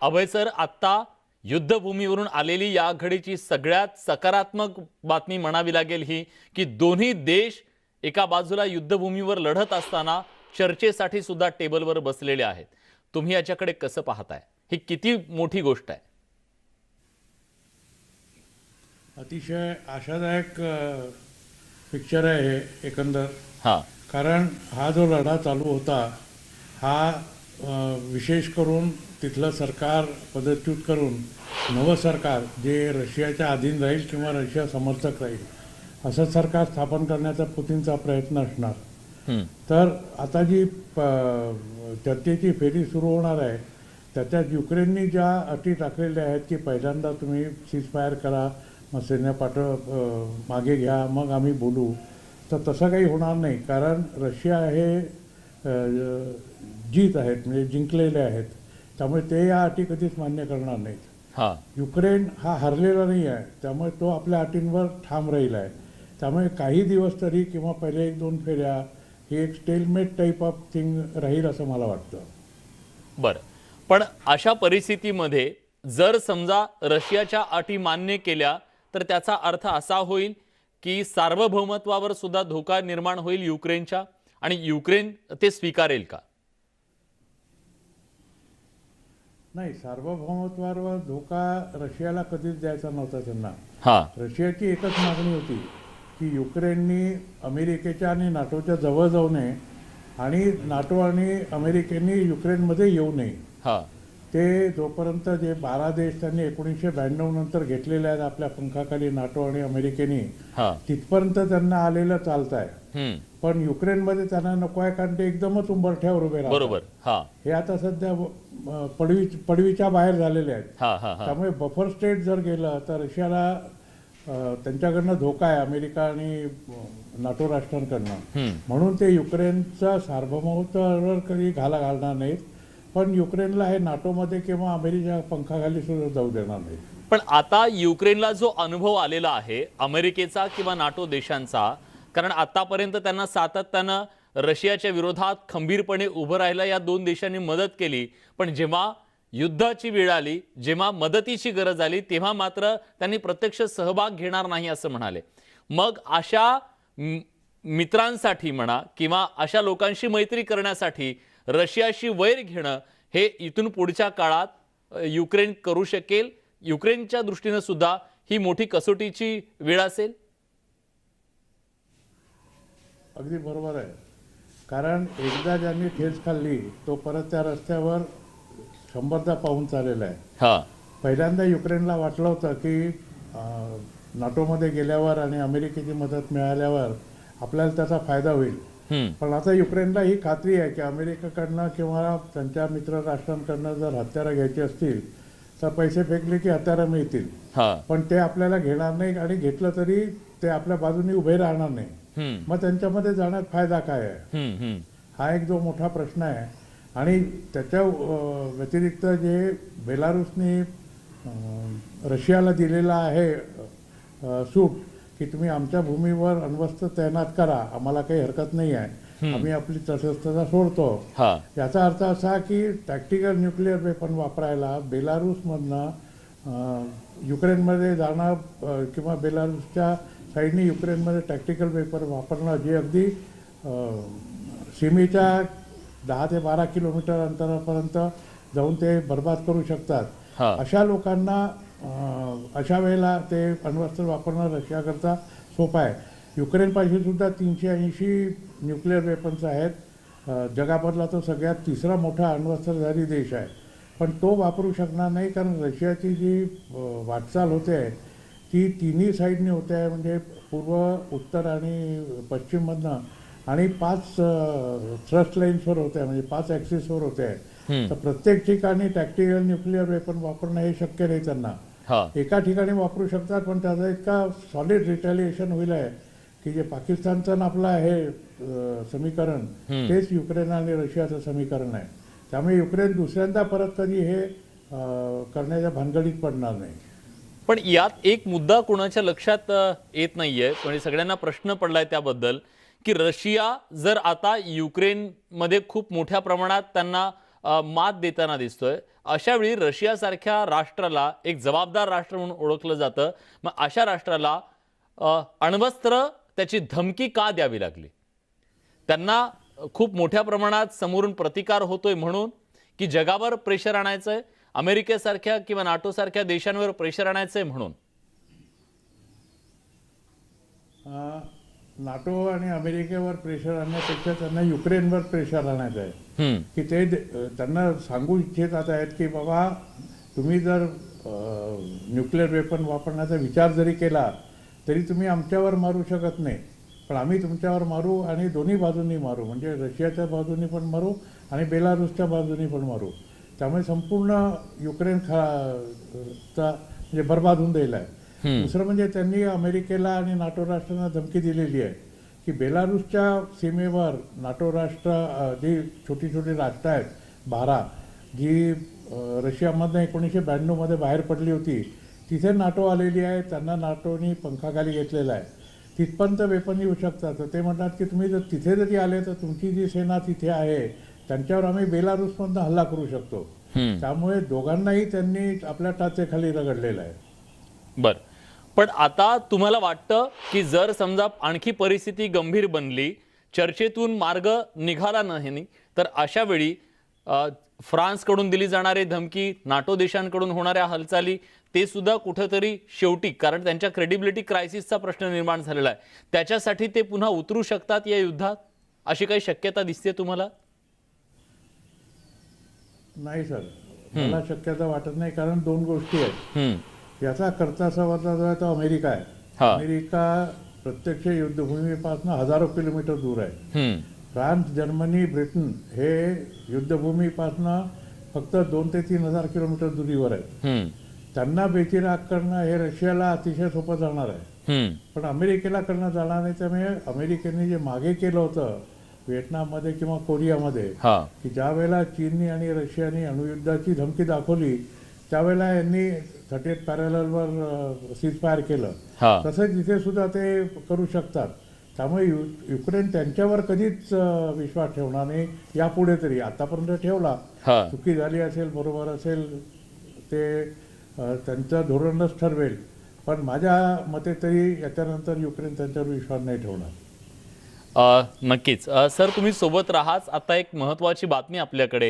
अभय sir आत्ता युद्धभूमीवरून आलेली या घडीची सगळ्यात सकारात्मक बातमी म्हणावी लागेल ही की दोन्ही देश एका बाजूला युद्धभूमीवर लढत असताना चर्चेसाठी सुद्धा टेबलवर बसलेले आहेत. तुम्ही याच्याकडे कसं पाहताय? ही किती मोठी गोष्ट आहे? अतिशय आशादायक पिक्चर आहे हे एकंदर. हां. कारण हा जो लढा चालू होता हा विशेष करून तिथलं सरकार पदच्युत करून नवं सरकार जे रशियाच्या अधीन राहील किंवा रशिया समर्थक राहील असं सरकार स्थापन करण्याचा पुतीनचा प्रयत्न असणार. तर आता जी चर्चेची फेरी सुरू होणार आहे त्याच्यात युक्रेननी ज्या अटी टाकलेल्या आहेत की पहिल्यांदा तुम्ही सीज फायर करा मग सैन्य पाठव मागे घ्या मग आम्ही बोलू तर तसं काही होणार नाही कारण रशिया हे जीत आहेत म्हणजे जिंकलेले आहेत. त्यामुळे ते या अटी कधीच मान्य करणार नाहीत. हां. युक्रेन हा हरलेला नाही आहे. त्यामुळे तो आपल्या अटींवर ठाम राहील आहे. त्यामुळे काही दिवस तरी किंवा पहिले एक दोन फेऱ्या ही एक स्टेलमेट टाईप ऑफ थिंग राहील असं मला वाटतं. बरं. पण अशा परिस्थितीमध्ये जर समजा रशियाच्या अटी मान्य केल्या तर त्याचा अर्थ असा होईल की सार्वभौमत्वावर सुद्धा धोका निर्माण होईल युक्रेनच्या आणि युक्रेन ते स्वीकारेल का? नाही सार्वभौमत्वावर धोका रशियाला कधीच द्यायचा नव्हता त्यांना. हा. रशियाची एकच मागणी होती की युक्रेननी अमेरिकेच्या आणि नाटोच्या जवळ जाऊ नये आणि नाटो आणि अमेरिकेने युक्रेनमध्ये येऊ नये. हा. ते जोपर्यंत जे बारा देश त्यांनी एकोणीसशे ब्याण्णव नंतर घेतलेले आहेत आपल्या पंखाखाली नाटो आणि अमेरिकेने तिथपर्यंत त्यांना आलेलं चालत आहे पण युक्रेनमध्ये त्यांना नको आहे कारण ते एकदमच उंबरठ्यावर उभे राहतात. बरोबर. हा. आता सध्या पडवी पडवीच्या बाहेर झालेले आहेत. त्यामुळे बफर स्टेट जर गेलं तर रशियाला त्यांच्याकडनं धोका आहे अमेरिका आणि नाटो राष्ट्रांकडनं. म्हणून ते युक्रेनचा सार्वभौमत्वावर कधी घाला घालणार नाहीत. पण युक्रेनला हे नाटोमध्ये किंवा अमेरिका पंखाखाली सुद्धा जाऊ देणार नाहीत. पण आता युक्रेनला जो अनुभव आलेला आहे अमेरिकेचा किंवा नाटो देशांचा कारण आतापर्यंत त्यांना सातत्यानं रशियाच्या विरोधात खंबीरपणे उभं राहायला या दोन देशांनी मदत केली. पण जेव्हा युद्धाची वेळ आली जेव्हा मदतीची गरज आली तेव्हा मात्र त्यांनी प्रत्यक्ष सहभाग घेणार नाही असं म्हणाले. मग अशा मित्रांसाठी म्हणा किंवा अशा लोकांशी मैत्री करण्यासाठी रशियाशी वैर घेणं हे इथून पुढच्या काळात युक्रेन करू शकेल. युक्रेनच्या दृष्टीनं सुद्धा ही मोठी कसोटीची वेळ असेल? अगदी बरोबर आहे. कारण एकदा ज्यांनी ठेच खाल्ली तो परत त्या रस्त्यावर शंभरदा पाहून चाललेला आहे. पहिल्यांदा युक्रेनला वाटलं होतं की नाटोमध्ये गेल्यावर आणि अमेरिकेची मदत मिळाल्यावर आपल्याला त्याचा फायदा होईल. पण आता युक्रेनला ही खात्री आहे की अमेरिकेकडनं किंवा त्यांच्या मित्र राष्ट्रांकडनं जर हत्यारं घ्यायची असतील तर पैसे फेकले की हत्यारं मिळतील. पण ते आपल्याला घेणार नाही आणि घेतलं तरी ते आपल्या बाजूने उभे राहणार नाही. मग त्यांच्यामध्ये जाण्यात फायदा काय आहे? हा एक जो मोठा प्रश्न आहे. आणि त्याच्या व्यतिरिक्त जे बेलारुसनी रशियाला दिलेला आहे सूट की तुम्ही आमच्या भूमीवर अण्वस्त्र तैनात करा. आम्हाला काही हरकत नाही आहे. आम्ही आपली सशस्त्रता सोडतो. हा. याचा अर्थ असा की टॅक्टिकल न्यूक्लिअर वेपन वापरायला बेलारूसमधनं युक्रेनमध्ये जाणं किंवा बेलारूसच्या साईडने युक्रेनमध्ये टॅक्टिकल वेपन वापरणं जे अगदी सीमेच्या दहा ते बारा किलोमीटर अंतरापर्यंत जाऊन ते बर्बाद करू शकतात. अशा लोकांना अशा वेळेला ते अण्वस्त्र वापरणं रशियाकरता सोपं आहे. युक्रेनपाशी सुद्धा तीनशे ऐंशी न्यूक्लिअर वेपन्स आहेत. अं, जगामधला तो सगळ्यात तिसरा मोठा अण्वस्त्रधारी देश आहे. पण तो वापरू शकणार नाही कारण रशियाची जी वाटचाल होते आहे ती तिन्ही साईडनी होते आहे म्हणजे पूर्व उत्तर आणि पश्चिममधनं. आणि पाच थ्रस्ट लाईन्सवर होते आहे म्हणजे पाच ॲक्सिसवर होते आहे हम्म. तर प्रत्येक ठिकाणी टॅक्टिकल न्यूक्लिअर वेपन वापरणं हे शक्य नाही त्यांना. हा. एका ठिकाणी वापरू शकतात पण त्याचा इतका सॉलिड रिटॅलिएशन होईल आहे की जे पाकिस्तानचं आपलं आहे अं, समीकरण. तेच युक्रेन आणि रशियाचं समीकरण आहे. त्यामुळे युक्रेन दुसऱ्यांदा परत कधी हे करण्याच्या भानगडीत पडणार नाही. पण यात एक मुद्दा कोणाच्या लक्षात येत नाही आहे म्हणजे सगळ्यांना प्रश्न पडलाय त्याबद्दल की रशिया जर आता युक्रेनमध्ये खूप मोठ्या प्रमाणात त्यांना मात देताना दिसतोय अशा वेळी रशियासारख्या राष्ट्राला एक जबाबदार राष्ट्र म्हणून ओळखलं जातं. मग अशा राष्ट्राला अण्वस्त्र त्याची धमकी का द्यावी लागली? त्यांना खूप मोठ्या प्रमाणात समोरून प्रतिकार होतोय म्हणून की जगावर प्रेशर आणायचं आहे अमेरिकेसारख्या किंवा नाटोसारख्या देशांवर प्रेशर आणायचंय म्हणून. नाटो आणि अमेरिकेवर प्रेशर आणण्यापेक्षा त्यांना युक्रेनवर प्रेशर आणायचं आहे. की ते त्यांना सांगू इच्छितात आहेत की बाबा तुम्ही जर न्यूक्लिअर वेपन वापरण्याचा विचार जरी केला तरी तुम्ही आमच्यावर मारू शकत नाही. पण आम्ही तुमच्यावर मारू आणि दोन्ही बाजूंनी मारू. म्हणजे रशियाच्या बाजूनी पण मारू आणि बेलारुसच्या बाजूनी पण मारू. त्यामुळे संपूर्ण युक्रेन खा चा म्हणजे बरबाद होऊन द्यायला आहे. दुसरं म्हणजे त्यांनी अमेरिकेला आणि नाटो राष्ट्रांना धमकी दिलेली आहे की बेलारुसच्या सीमेवर नाटो राष्ट्र जी छोटी छोटी राष्ट्र आहेत बारा जी रशियामधनं एकोणीसशे ब्याण्णवमध्ये बाहेर पडली होती तिथे नाटो आलेली आहे त्यांना नाटोनी पंखाखाली घेतलेला आहे. तिथपर्यंत वेपन येऊ शकतात. तर ते म्हणतात की तुम्ही जर तिथे जरी आले तर तुमची जी सेना तिथे आहे त्यांच्यावर आम्ही बेलारुसमधनं हल्ला करू शकतो. त्यामुळे दोघांनाही त्यांनी आपल्या टाचेखाली रगडलेलं आहे. बर. पण आता तुम्हाला वाटतं की जर समजा आणखी परिस्थिती गंभीर बनली चर्चेतून मार्ग निघाला नाही तर अशा वेळी फ्रान्सकडून दिली जाणारी धमकी नाटो देशांकडून होणाऱ्या हालचाली ते सुद्धा कुठंतरी शेवटी कारण त्यांच्या क्रेडिबिलिटी क्रायसिसचा प्रश्न निर्माण झालेला आहे. त्याच्यासाठी ते पुन्हा उतरू शकतात या युद्धात? अशी काही शक्यता दिसते तुम्हाला? नाही सर. मला शक्यता वाटत नाही कारण दोन गोष्टी आहेत. याचा करता संवादा जो आहे तो अमेरिका आहे. अमेरिका प्रत्यक्ष युद्धभूमीपासून हजारो किलोमीटर दूर आहे. फ्रान्स जर्मनी ब्रिटन हे युद्धभूमीपासनं फक्त दोन ते तीन हजार किलोमीटर दुरीवर आहे हम्म, त्यांना बेचिराग करणं हे रशियाला अतिशय सोपं जाणार आहे. पण अमेरिकेला करणं जाणार नाही त्यामुळे अमेरिकेने जे मागे केलं होतं व्हिएटनाममध्ये किंवा कोरियामध्ये की ज्या वेळेला चीननी आणि रशियानी अणुयुद्धाची धमकी दाखवली त्यावेळेला यांनी थर्टी एट पॅरलवर सीज फायर केलं. तसंच इथे सुद्धा ते करू शकतात. त्यामुळे यु युक्रेन त्यांच्यावर कधीच विश्वास ठेवणार नाही. यापुढे तरी आतापर्यंत ठेवला. चुकी झाली असेल बरोबर असेल ते त्यांचं धोरणच ठरवेल. पण माझ्या मते तरी याच्यानंतर युक्रेन त्यांच्यावर विश्वास नाही ठेवणार. नक्कीच. सर तुम्ही सोबत राहाच. आता एक महत्वाची बातमी आपल्याकडे